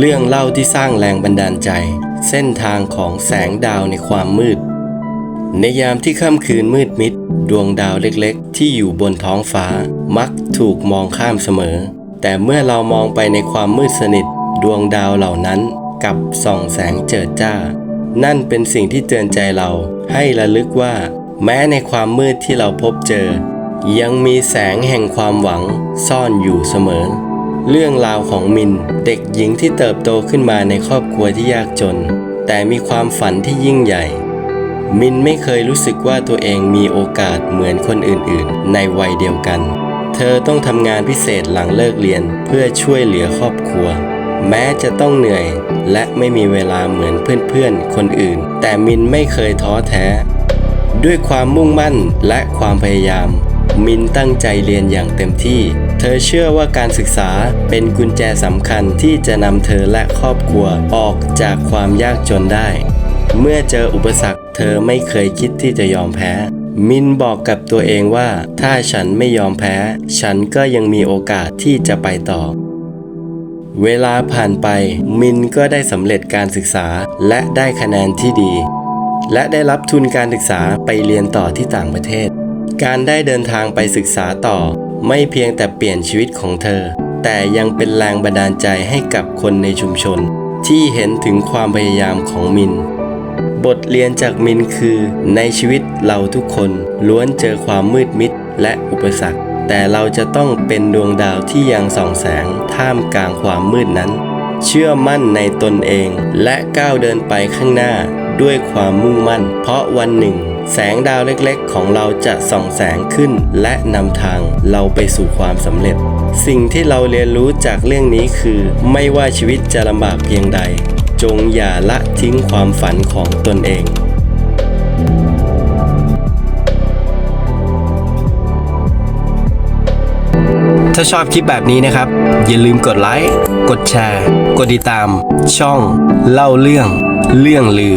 เรื่องเล่าที่สร้างแรงบันดาลใจ เส้นทางของแสงดาวในความมืด ในยามที่ค่ำคืนมืดมิด ดวงดาวเล็กๆ ที่อยู่บนท้องฟ้า มักถูกมองข้ามเสมอ แต่เมื่อเรามองไปในความมืดสนิท ดวงดาวเหล่านั้นกับส่องแสงเจิดจ้า นั่นเป็นสิ่งที่เตือนใจเราให้ระลึกว่า แม้ในความมืดที่เราพบเจอ ยังมีแสงแห่งความหวังซ่อนอยู่เสมอ เรื่องราวของมิน เด็กหญิงที่เติบโตขึ้นมาในครอบครัวที่ยากจน แต่มีความฝันที่ยิ่งใหญ่ มินไม่เคยรู้สึกว่าตัวเองมีโอกาสเหมือนคนอื่นๆ ในวัยเดียวกัน เธอต้องทำงานพิเศษหลังเลิกเรียนเพื่อช่วยเหลือครอบครัว แม้จะต้องเหนื่อยและไม่มีเวลาเหมือนเพื่อนๆ คนอื่น แต่มินไม่เคยท้อแท้ ด้วยความมุ่งมั่นและความพยายาม มินตั้งใจเรียนอย่างเต็มที่ เธอเชื่อว่าการศึกษาเป็นกุญแจสำคัญที่จะนำเธอและครอบครัวออกจากความยากจนได้ เมื่อเจออุปสรรค เธอไม่เคยคิดที่จะยอมแพ้ มินบอกกับตัวเองว่า ถ้าฉันไม่ยอมแพ้ ฉันก็ยังมีโอกาสที่จะไปต่อเวลาผ่านไปมินก็ได้สำเร็จการศึกษาและได้คะแนนที่ดี และได้รับทุนการศึกษาไปเรียนต่อที่ต่างประเทศ การได้เดินทางไปศึกษาต่อ ไม่เพียงแต่เปลี่ยนชีวิตของเธอ แต่ยังเป็นแรงบันดาลใจให้กับคนในชุมชน ที่เห็นถึงความพยายามของมิน บทเรียนจากมินคือในชีวิตเราทุกคนล้วนเจอความมืดมิดและอุปสรรค แต่เราจะต้องเป็นดวงดาวที่ยังส่องแสงท่ามกลางความมืดนั้น เชื่อมั่นในตนเองและก้าวเดินไปข้างหน้าด้วยความมุ่งมั่น เพราะวันหนึ่ง แสงดาวเล็กๆ ของเราจะส่องแสงขึ้นและนำทางเราไปสู่ความสำเร็จ สิ่งที่เราเรียนรู้จากเรื่องนี้คือ ไม่ว่าชีวิตจะลำบากเพียงใด จงอย่าละทิ้งความฝันของตนเองถ้าชอบคลิปแบบนี้นะครับ อย่าลืมกดไลค์ กดแชร์ กดติดตาม ช่อง เล่าเรื่อง เรื่องลือ